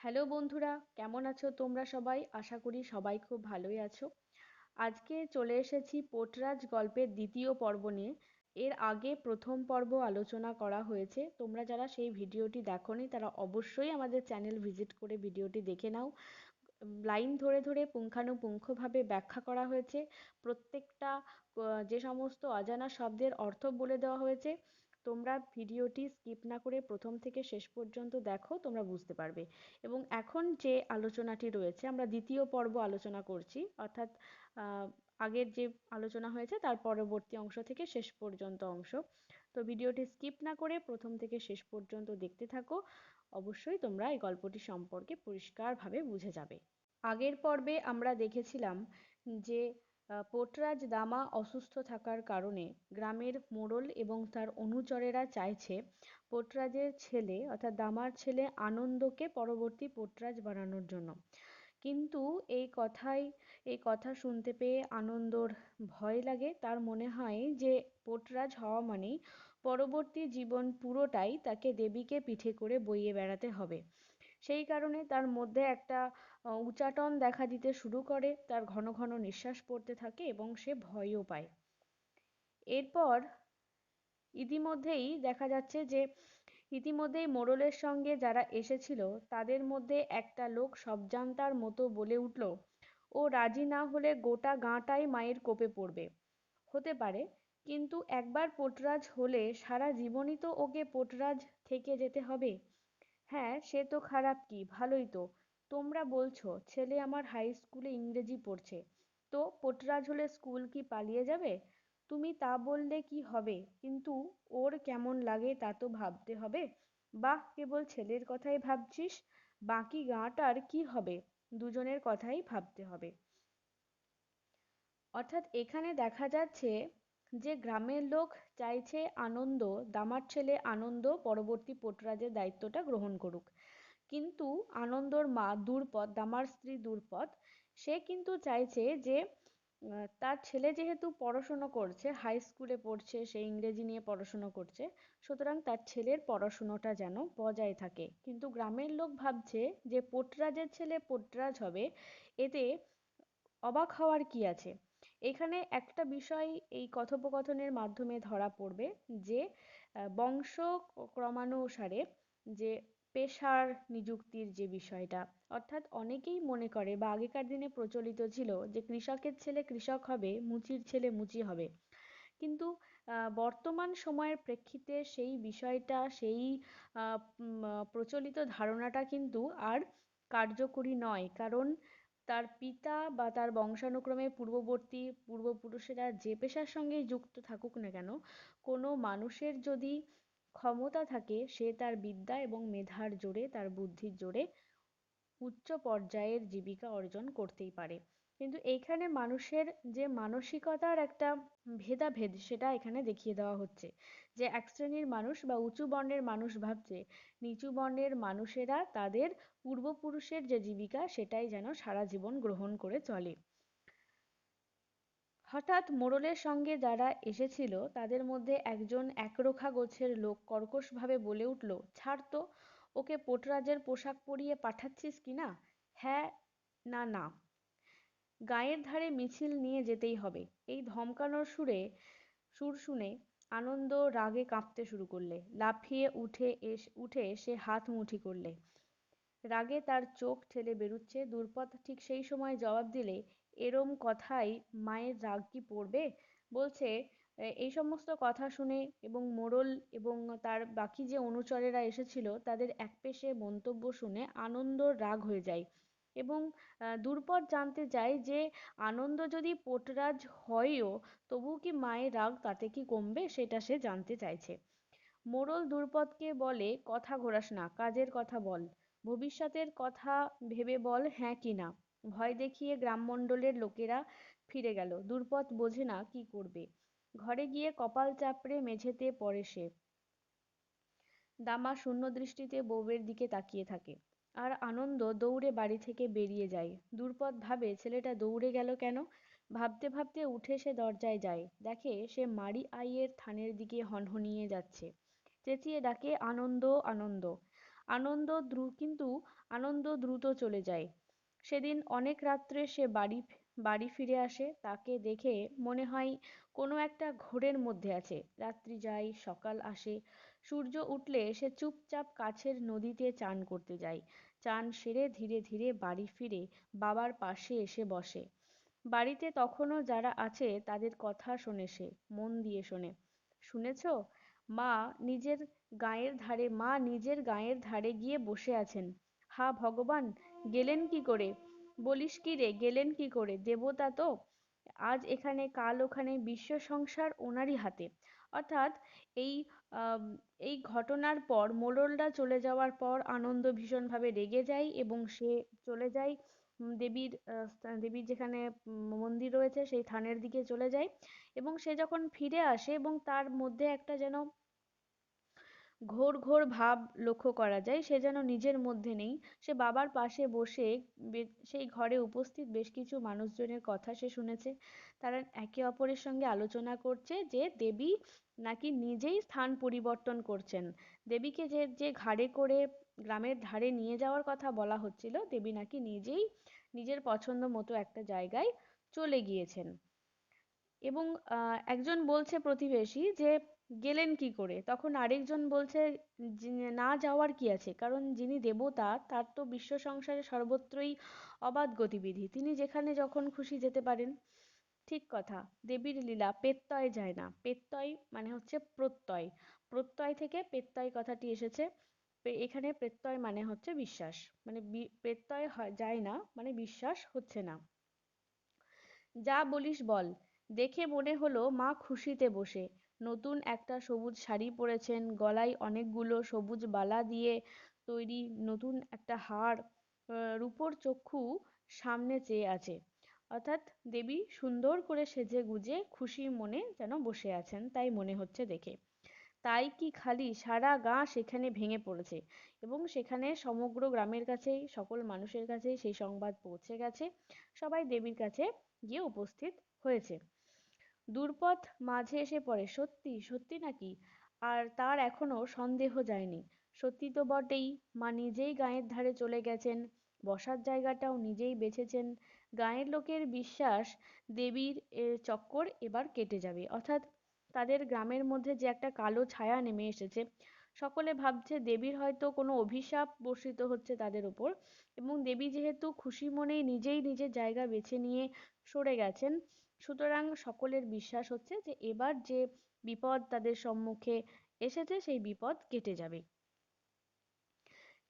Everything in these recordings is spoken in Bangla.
হ্যালো বন্ধুরা, কেমন আছো তোমরা সবাই? আশা করি সবাই খুব ভালোই আছো। আজকে চলে এসেছি পোটরাজ গল্পের দ্বিতীয় পর্ব নিয়ে। এর আগে প্রথম পর্ব আলোচনা করা হয়েছে। তোমরা যারা সেই ভিডিওটি দেখোনি, তারা অবশ্যই আমাদের চ্যানেল ভিজিট করে ভিডিওটি দেখে নাও। লাইন ধরে ধরে পুঙ্খানুপুঙ্খভাবে ব্যাখ্যা করা হয়েছে। প্রত্যেকটা যে সমস্ত অজানা শব্দের অর্থ বলে দেওয়া হয়েছে। তোমরা ভিডিওটি স্কিপ না করে প্রথম থেকে শেষ পর্যন্ত দেখো, তোমরা বুঝতে পারবে। এবং এখন যে আলোচনাটি রয়েছে, আমরা দ্বিতীয় পর্ব আলোচনা করছি, অর্থাৎ আগের যে আলোচনা হয়েছে, তার পরবর্তী অংশ থেকে শেষ পর্যন্ত অংশ। তো ভিডিওটি স্কিপ না করে প্রথম থেকে শেষ পর্যন্ত দেখতে থাকো, অবশ্যই তোমরা এই গল্পটি সম্পর্কে পরিষ্কারভাবে বুঝে যাবে। আগের পর্বে আমরা দেখেছিলাম যে পোর্টরাজ দামা অসুস্থ থাকার কারণে গ্রামের মোড়ল এবং তার অনুচরেরা চাইছে পোর্টরাজের ছেলে, অর্থাৎ দামার ছেলে আনন্দকে পরবর্তী পোর্টরাজ বানানোর জন্য। কিন্তু এই কথাই, এই কথা শুনতে পেয়ে আনন্দর ভয় লাগে। তার মনে হয় যে পোটরাজ হওয়া মানেই পরবর্তী জীবন পুরোটাই তাকে দেবীকে পিঠে করে বইয়ে বেড়াতে হবে। সেই কারণে তার মধ্যে একটা উচাটন দেখা দিতে শুরু করে, তার ঘন ঘন নিঃশ্বাস পড়তে থাকে এবং সে ভয়ও পায়। এরপর ইতিমধ্যেই দেখা যাচ্ছে যে, ইতিমধ্যেই মোড়লের সঙ্গে যারা এসেছিল, তাদের মধ্যে একটা লোক সবজান্তার মতো বলে উঠল, ও রাজি না হলে গোটা গাঁটাই মায়ের কোপে পড়বে। হতে পারে, কিন্তু একবার পোটরাজ হলে সারা জীবনই তো ওকে পোটরাজ থেকে যেতে হবে। হ্যাঁ সে তো খারাপ কি, ভালোই তো। তোমরা বলছো, ছেলে আমার হাই স্কুলে ইংরেজি পড়ছে, তো পোটরাজ হলে স্কুল কি পালিয়ে যাবে? তুমি তা বললে কি হবে? কিন্তু ওর কেমন লাগে তা তো ভাবতে হবে। বাহ, কেবল ছেলের কথাই ভাবছিস? বাকি গাঁটার কি হবে? দুজনের কথাই ভাবতে হবে। অর্থাৎ এখানে দেখা যাচ্ছে যে গ্রামের লোক চাইছে আনন্দ, দামার ছেলে আনন্দ, পরবর্তী পোটরাজের দায়িত্বটা গ্রহণ করুক। কিন্তু আনন্দর মা দুর্পদ, দামার স্ত্রী দুর্পদ, সে কিন্তু চাইছে যে তার ছেলে যেহেতু পড়াশুনো করছে হাই স্কুলে পড়ছে, সে ইংরেজি নিয়ে পড়াশুনো করছে, সুতরাং তার ছেলের পড়াশুনোটা যেন বজায় থাকে। কিন্তু গ্রামের লোক ভাবছে যে, পোটরাজের ছেলে পোটরাজ হবে, এতে অবাক হওয়ার কি আছে? এখানে একটা বিষয় এই কথোপকথনের মাধ্যমে ধরা পড়বে যে বংশ ক্রমানুসারে যে পেশার নিযুক্তির যে বিষয়টা, অর্থাৎ অনেকেই মনে করে বা আগেকার দিনে প্রচলিত ছিল যে কৃষকের ছেলে কৃষক হবে, মুচির ছেলে মুচি হবে। কিন্তু বর্তমান সময়ের প্রেক্ষিতে সেই বিষয়টা, সেই প্রচলিত ধারণাটা কিন্তু আর কার্যকরী নয়। কারণ তার পিতা বা তার বংশানুক্রমে পূর্ববর্তী পূর্বপুরুষেরা যে পেশার সঙ্গেই যুক্ত থাকুক না কেন, কোনো মানুষের যদি ক্ষমতা থাকে, সে তার বিদ্যা এবং মেধার জোরে, তার বুদ্ধির জোরে উচ্চ পর্যায়ের জীবিকা অর্জন করতেই পারে। কিন্তু এইখানে মানুষের যে মানসিকতার একটা ভেদাভেদ, সেটা এখানে দেখিয়ে দেওয়া হচ্ছে। যে এক শ্রেণির মানুষ বা উঁচু বর্ণের মানুষ ভাবছে, নিচু বর্ণের মানুষেরা তাদের পূর্বপুরুষের যে জীবিকা, সেটাই যেন সারা জীবন গ্রহণ করে চলে। হঠাৎ মোড়লের সঙ্গে যারা এসেছিল, তাদের মধ্যে একজন একরোখা গোছের লোক কর্কশভাবে বলে উঠল, ছাড় তো, ওকে পোটরাজের পোশাক পরিয়ে পাঠাচ্ছিস কি না? হ্যাঁ না না। গায়ের ধারে মিছিল নিয়ে যেতেই হবে। এই ধমকানোর সুরে, সুর শুনে আনন্দ রাগে কাঁপতে শুরু করলে, লাফিয়ে উঠে এস, উঠে সে হাত মুঠি করলে। রাগে তার চোখ ঠেলে বেরুচ্ছে। দুর্পদ ঠিক সেই সময় জবাব দিলে এরম কথায় মায়ের রাগ কি পড়বে? বলছে এই সমস্ত কথা শুনে এবং মোড়ল এবং তার বাকি যে অনুচরেরা এসেছিল, তাদের একপেশে মন্তব্য শুনে আনন্দর রাগ হয়ে যায় এবং দুর্পদ জানতে চায় যে আনন্দ যদি পোটরাজ হয়ও, তবুও কি মায়ের রাগ তাতে কি কমবে সেটা সে জানতে চাইছে। মোড়ল দুর্পদকে বলে, কথা ঘোরাস না, কাজের কথা বল। ভবিষ্যতের কথা ভেবে বল হ্যাঁ কি না। ভয় দেখিয়ে গ্রামমণ্ডলের লোকেরা ফিরে গেল। দুর্পদ বোঝে না কি করবে। ঘরে গিয়ে কপাল চাপড়ে মেঝেতে পড়ে সে। দামা শূন্য দৃষ্টিতে বউয়ের দিকে তাকিয়ে থাকে। আর আনন্দ দৌড়ে বাড়ি থেকে বেরিয়ে যায়। দুর্পদ ভাবে, ছেলেটা দৌড়ে গেল কেন? ভাবতে ভাবতে উঠে সে দরজায় যায়। দেখে সে মারি আইয়ের থানের দিকে হনহনিয়ে যাচ্ছে। চেঁচিয়ে ডাকে, আনন্দ আনন্দ। আনন্দ দ্রুত কিন্তু আনন্দ দ্রুত চলে যায়। সেদিন অনেক রাত্রে সে বাড়ি বাড়ি ফিরে আসে। তাকে দেখে মনে হয় কোনো একটা ঘোরের মধ্যে আছে। রাত্রি যায়, সকাল আসে, সূর্য উঠলে সে চুপচাপ কাছের নদীতে চান করতে যায়। চান সেরে ধীরে ধীরে বাড়ি ফিরে বাবার পাশে এসে বসে। বাড়িতে তখনও যারা আছে তাদের কথা শোনে সে, মন দিয়ে শোনে। শুনেছ? মা নিজের গায়ের ধারে, মা নিজের গায়ের ধারে গিয়ে বসে আছেন। হা, ভগবান, গেলেন কি করে? বলিস কি রে, গেলেন কি করে? দেবতা তো আজ এখানে, কাল ওখানে, বিশ্ব সংসার ওনারই হাতে। অর্থাৎ এই এই ঘটনার পর মোড়লরা চলে যাওয়ার পর আনন্দ ভীষণভাবে রেগে যায় এবং সে চলে যায় দেবীর দেবীর যেখানে মন্দির রয়েছে সেই থানের দিকে চলে যায় এবং সে যখন ফিরে আসে এবং তার মধ্যে একটা যেন ঘোর ঘোর ভাব লক্ষ্য করা যায়। সে যেন নিজের মধ্যে নেই। সে বাবার পাশে বসে সেই ঘরে উপস্থিত বেশ কিছু মানুষজনের কথা সে শুনেছে। তারা একে অপরের সঙ্গে আলোচনা করছে যে দেবী নাকি নিজেই স্থান পরিবর্তন করছেন। দেবীকে যে যে ঘাড়ে করে গ্রামের ধারে নিয়ে যাওয়ার কথা বলা হচ্ছিল, দেবী নাকি নিজেই নিজের পছন্দ মতো একটা জায়গায় চলে গিয়েছেন। এবং, আহ, একজন বলছে প্রতিবেশী যে গেলেন কি করে? তখন আরেকজন বলছে না যাওয়ার কি আছে? কারণ যিনি দেবতা, তার তো বিশ্ব সংসারে সর্বত্রই অবাধ গতিবিধি। তিনি যেখানে যখন খুশি যেতে পারেন। ঠিক কথা। দেবীর লীলা পেত্তয় যায় না। পেত্তয় মানে হচ্ছে প্রত্যয়। প্রত্যয় থেকে পেত্তয় কথাটি এসেছে। এখানে প্রত্যয় মানে হচ্ছে বিশ্বাস। মানে প্রত্যয় যায় না মানে বিশ্বাস হচ্ছে না। যা বলিস বল। দেখে মনে হলো মা খুশিতে বসে। নতুন একটা সবুজ শাড়ি পরেছেন, গলায় অনেকগুলো সবুজ বালা দিয়ে তৈরি নতুন একটা হার রূপোর চক্ষু সামনে চেয়ে আছে। অর্থাৎ দেবী সুন্দর করে সেজে গুজে খুশি মনে যেন বসে আছেন, তাই মনে হচ্ছে দেখে। তাই কি খালি সারা গা সেখানে ভেঙে পড়েছে এবং সেখানে সমগ্র গ্রামের কাছেই, সকল মানুষের কাছেই সেই সংবাদ পৌঁছে গেছে। সবাই দেবীর কাছে গিয়ে উপস্থিত হয়েছে। দূর্পথ মাঝে এসে পড়ে, সত্যি সত্যি নাকি? আর তার এখনও সন্দেহ যায়নি। সত্যি তো বটেই, মা নিজেই গায়ের ধারে চলে গেছেন, বসার জায়গাটাও নিজেই বেছেছেন। গাঁয়ের লোকের বিশ্বাস দেবীর চক্কর এবার কেটে যাবে। অর্থাৎ তাদের গ্রামের মধ্যে যে একটা কালো ছায়া নেমে এসেছে সকলে ভাবছে দেবীর হয়তো কোনো অভিশাপ বর্ষিত হচ্ছে তাদের উপর এবং দেবী যেহেতু খুশি মনেই নিজেই নিজের জায়গা বেছে নিয়ে সরে গেছেন, সুতরাং সকলের বিশ্বাস হচ্ছে যে এবার যে বিপদ তাদের সম্মুখে এসেছে সেই বিপদ কেটে যাবে।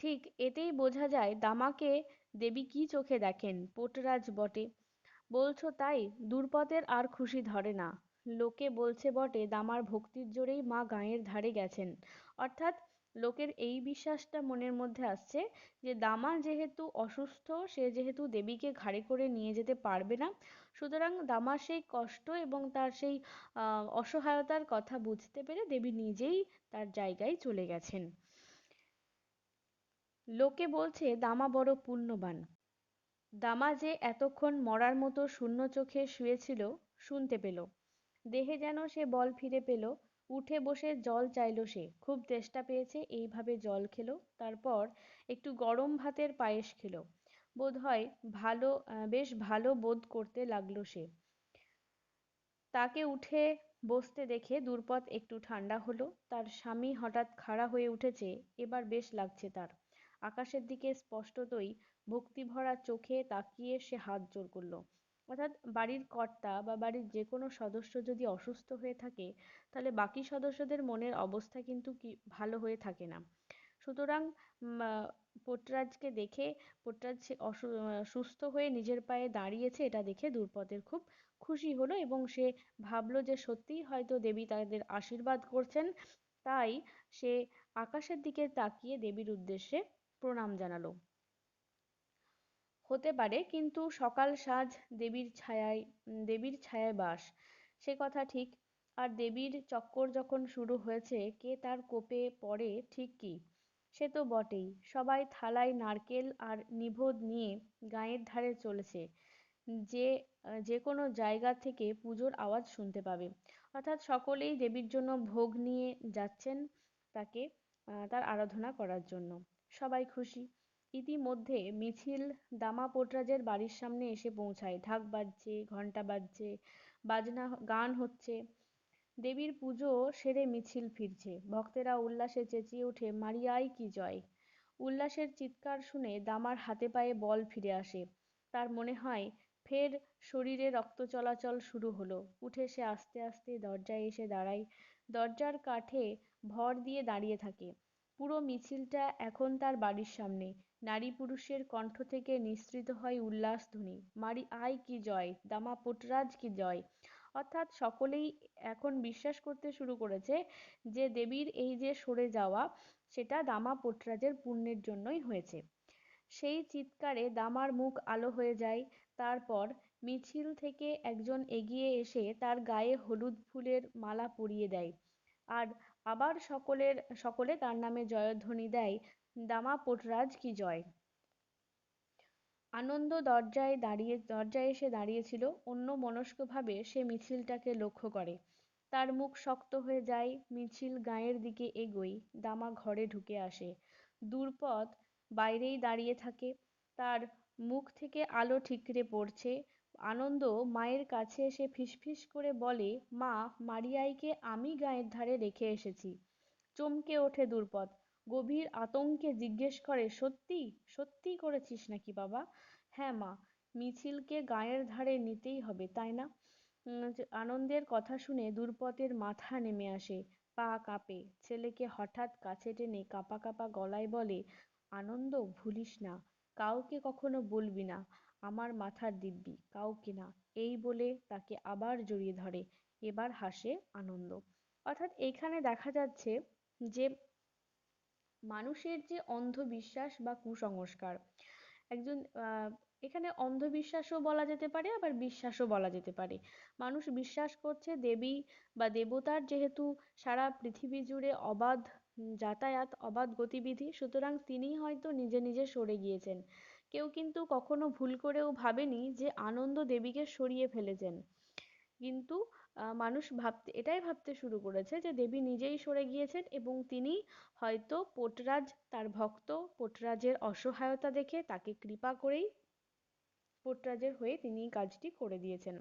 ঠিক এতেই বোঝা যায় দামাকে দেবী কি চোখে দেখেন পোতরাজ বটে। বলছো তাই দূর্পতের আর খুশি ধরে না। লোকে বলছে বটে, দামার ভক্তির জোরেই মা গাঁয়ের ধারে গেছেন। অর্থাৎ লোকের এই বিশ্বাসটা মনের মধ্যে আসছে যে দামা যেহেতু অসুস্থ, সে যেহেতু দেবীকে ঘাড়ে করে নিয়ে যেতে পারবে না, সুতরাং দামার সেই কষ্ট এবং তার সেই অসহায়তার কথা বুঝতে পেরে দেবী নিজেই তার জায়গায় চলে গেছেন। লোকে বলছে, দামা বড় পুণ্যবান। দামা যে এতক্ষণ মরার মতো শূন্য চোখে শুয়েছিল, শুনতে পেল। দেহে যেন সে বল ফিরে পেল, উঠে বসে জল চাইল সে। খুব তেষ্টা পেয়েছে, এইভাবে জল খেলো, তারপর একটু গরম ভাতের পায়েস খেলো। বোধহয় ভালো বেশ ভালো বোধ করতে লাগল সে। তাকে উঠে বসতে দেখে দূর্পথ একটু ঠান্ডা হলো। তার স্বামী হঠাৎ খাড়া হয়ে উঠেছে, এবার বেশ লাগছে তার। আকাশের দিকে স্পষ্টতই ভক্তিভরা চোখে তাকিয়ে সে হাত জোর করল। অর্থাৎ বাড়ির কর্তা বা বাড়ির যে কোনো সদস্য যদি অসুস্থ হয়ে থাকে, তাহলে বাকি সদস্যদের মনের অবস্থা কিন্তু কি, ভালো হয়ে থাকে না। সুতরাং পোর্টরাজকে দেখে পোর্টরাজ সুস্থ হয়ে নিজের পায়ে দাঁড়িয়েছে, এটা দেখে দ্রুপদের খুব খুশি হলো এবং সে ভাবলো যে সত্যিই হয়তো দেবী তাদের আশীর্বাদ করছেন। তাই সে আকাশের দিকে তাকিয়ে দেবীর উদ্দেশ্যে প্রণাম জানালো। হতে পারে, কিন্তু সকাল সাঁঝ দেবীর ছায়ায় দেবীর ছায়ায় বাস। সে কথা ঠিক। আর দেবীর চক্কর যখন শুরু হয়েছে, কে তার কোপে পড়ে ঠিক কি? সে তো বটেই। সবাই থালায় নারকেল আর নিভোদ নিয়ে গাঁয়ের ধারে চলেছে। যে যে কোনো জায়গা থেকে পুজোর আওয়াজ শুনতে পাবে। অর্থাৎ সকলেই দেবীর জন্য ভোগ নিয়ে যাচ্ছেন তাকে তার আরাধনা করার জন্য। সবাই খুশি। ইতিমধ্যে মিছিল দামা পোর্টরাজের বাড়ির সামনে এসে পৌঁছায়। ঢাক বাজছে, ঘণ্টা বাজছে, বাজনা গান হচ্ছে। দেবীর পুজো সেরে মিছিল ফিরছে। ভক্তেরা উল্লাসে চেঁচিয়ে ওঠে, মারিয়াই কি জয়? উল্লাসের চিৎকার শুনে দামার হাতে পায়ে বল ফিরে আসে। তার মনে হয়, ফের শরীরে রক্ত চলাচল শুরু হলো। উঠে সে আস্তে আস্তে দরজায় এসে দাঁড়ায়। দরজার কাঠে ভর দিয়ে দাঁড়িয়ে থাকে। পুরো মিছিলটা এখন তার বাড়ির সামনে। নারী পুরুষের কণ্ঠ থেকে নিঃসৃত হয় উল্লাস ধ্বনি। মারি, আয় কি জয়? দামা, পোটরাজ কি জয়? অর্থাৎ সকলেই এখন বিশ্বাস করতে শুরু করেছে যে দেবীর এই যে সরে যাওয়া, সেটা দামা, পোটরাজের পুণ্যের জন্যই হয়েছে। সেই চিৎকারে দামার মুখ আলো হয়ে যায়। তারপর মিছিল থেকে একজন এগিয়ে এসে তার গায়ে হলুদ ফুলের মালা পরিয়ে দেয়। আর আবার সকলের, সকলে তার নামে জয়ধ্বনি দেয়। দামা পোটরাজ কি জয়? আনন্দ দরজায় দাঁড়িয়ে, দরজায় এসে দাঁড়িয়েছিল। অন্যমনস্কভাবে সে মিছিলটাকে লক্ষ্য করে। তার মুখ শক্ত হয়ে যায়, মিছিল গাঁয়ের দিকে এগোয়, দামা ঘরে ঢুকে আসে। দূরপথ বাইরেই দাঁড়িয়ে থাকে। তার মুখ থেকে আলো ঠিকরে পড়ছে। আনন্দ মায়ের কাছে এসে ফিসফিস করে বলে, মা, মারিয়াইকে আমি গায়ের ধারে রেখে এসেছি। চমকে ওঠে দূরপথ। গভীর আতঙ্কে জিজ্ঞেস করে, সত্যি? সত্যি করেছিস নাকি বাবা? হ্যাঁ মা, মিছিলকে গায়ের ধারে নিতেই হবে, তাই না? আনন্দের কথা শুনে দূরপথের মাথা নেমে আসে, পা কাঁপে। ছেলেকে হঠাৎ কাছে টেনে কাঁপা কাঁপা গলায় বলে, আনন্দ, ভুলিস না, কাউকে কখনো বলবি না, আমার মাথার দিব্যি, কাউকে না। এই বলে তাকে আবার জড়িয়ে ধরে, এবার হাসে আনন্দ। অর্থাৎ এইখানে দেখা যাচ্ছে যে মানুষের যে অন্ধবিশ্বাস বা কুসংস্কার। একজন, আহ, এখানে অন্ধবিশ্বাসও বলা যেতে পারে, আবার বিশ্বাসও বলা যেতে পারে। মানুষ বিশ্বাস করছে দেবী বা দেবতার যেহেতু সারা পৃথিবী জুড়ে অবাধ যাতায়াত, অবাধ গতিবিধি, সুতরাং তিনি হয়তো নিজে নিজে সরে গিয়েছেন। কেউ কিন্তু কখনো ভুল করেও ভাবেনি যে আনন্দ দেবীকে সরিয়ে ফেলেছেন। কিন্তু মানুষ ভাবতে, এটাই ভাবতে শুরু করেছে যে দেবী নিজেই সরে গিয়েছেন এবং তিনি হয়তো পোটরাজ, তার ভক্ত, পোটরাজের অসহায়তা দেখে তাকে কৃপা করেই পোটরাজের হয়ে তিনি কাজটি করে দিয়েছেন।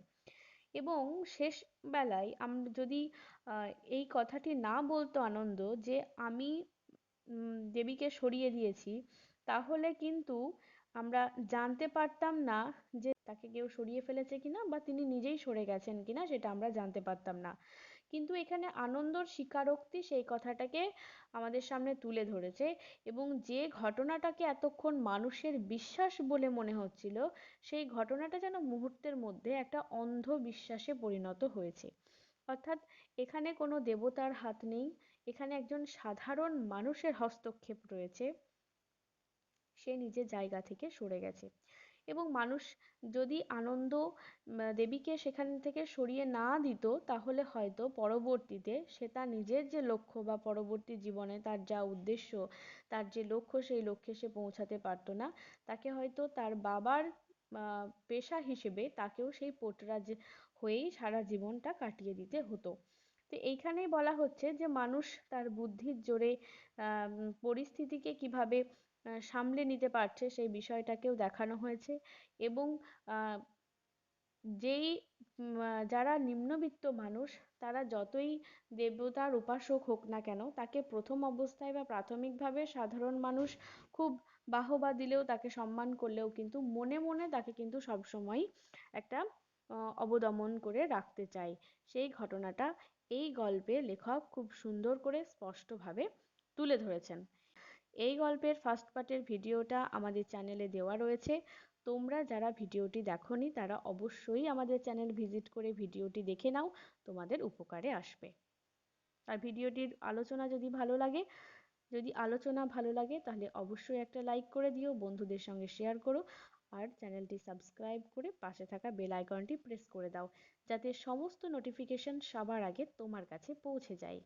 এবং শেষ বেলায় আমরা যদি আহ এই কথাটি না বলতো আনন্দ যে আমি, উম, দেবীকে সরিয়ে দিয়েছি, তাহলে কিন্তু আমরা জানতে পারতাম না যে তাকে কেউ সরিয়ে ফেলেছে কিনা বা তিনি নিজেই সরে গেছেন কিনা সেটা আমরা জানতে পারতাম না। কিন্তু এখানে আনন্দর স্বীকারোক্তি সেই কথাটাকে আমাদের সামনে তুলে ধরেছে এবং যে ঘটনাটাকে এতক্ষণ মানুষের বিশ্বাস বলে মনে হচ্ছিল, সেই ঘটনাটা যেন মুহূর্তের মধ্যে একটা অন্ধবিশ্বাসে পরিণত হয়েছে। অর্থাৎ এখানে কোনো দেবতার হাত নেই, এখানে একজন সাধারণ মানুষের হস্তক্ষেপ রয়েছে। সে নিজের জায়গা থেকে সরে গেছে। এবং মানুষ যদি আনন্দ দেবীকে সেখান থেকে সরিয়ে না দিত, তাহলে হয়তো পরবর্তীতে সে তার নিজের যে লক্ষ্য বা পরবর্তী জীবনে তার যা উদ্দেশ্য, তার যে লক্ষ্য, সেই লক্ষ্যে সে পৌঁছাতে পারতো না। তাকে হয়তো তার বাবার আহ পেশা হিসেবে তাকেও সেই পোটরাজ হয়েই সারা জীবনটা কাটিয়ে দিতে হতো। তো এইখানেই বলা হচ্ছে যে, মানুষ তার বুদ্ধির জোরে আহ পরিস্থিতিকে কীভাবে সামলে নিতে পারছে সেই বিষয়টাকেও দেখানো হয়েছে এবং যেই যারা নিম্নবিত্ত মানুষ তারা যতই দেবতার উপাসক হোক না কেন তাকে প্রথম অবস্থায় বা প্রাথমিকভাবে সাধারণ মানুষ খুব বাহবা দিলেও তাকে সম্মান করলেও কিন্তু মনে মনে তাকে কিন্তু সবসময় একটা অবদমন করে রাখতে চায়। সেই ঘটনাটা এই গল্পে লেখক খুব সুন্দর করে স্পষ্টভাবে তুলে ধরেছেন। এই গল্পের ফার্স্ট পার্টের ভিডিওটা আমাদের চ্যানেলে দেওয়া রয়েছে। তোমরা যারা ভিডিওটি দেখোনি, তারা অবশ্যই আমাদের চ্যানেল ভিজিট করে ভিডিওটি দেখে নাও, তোমাদের উপকারে আসবে। আর ভিডিওটির আলোচনা যদি ভালো লাগে, যদি আলোচনা ভালো লাগে, তাহলে অবশ্যই একটা লাইক করে দিও, বন্ধুদের সঙ্গে শেয়ার করো, আর চ্যানেলটি সাবস্ক্রাইব করে পাশে থাকা বেল আইকনটি প্রেস করে দাও, যাতে সমস্ত নোটিফিকেশন সবার আগে তোমার কাছে পৌঁছে যায়।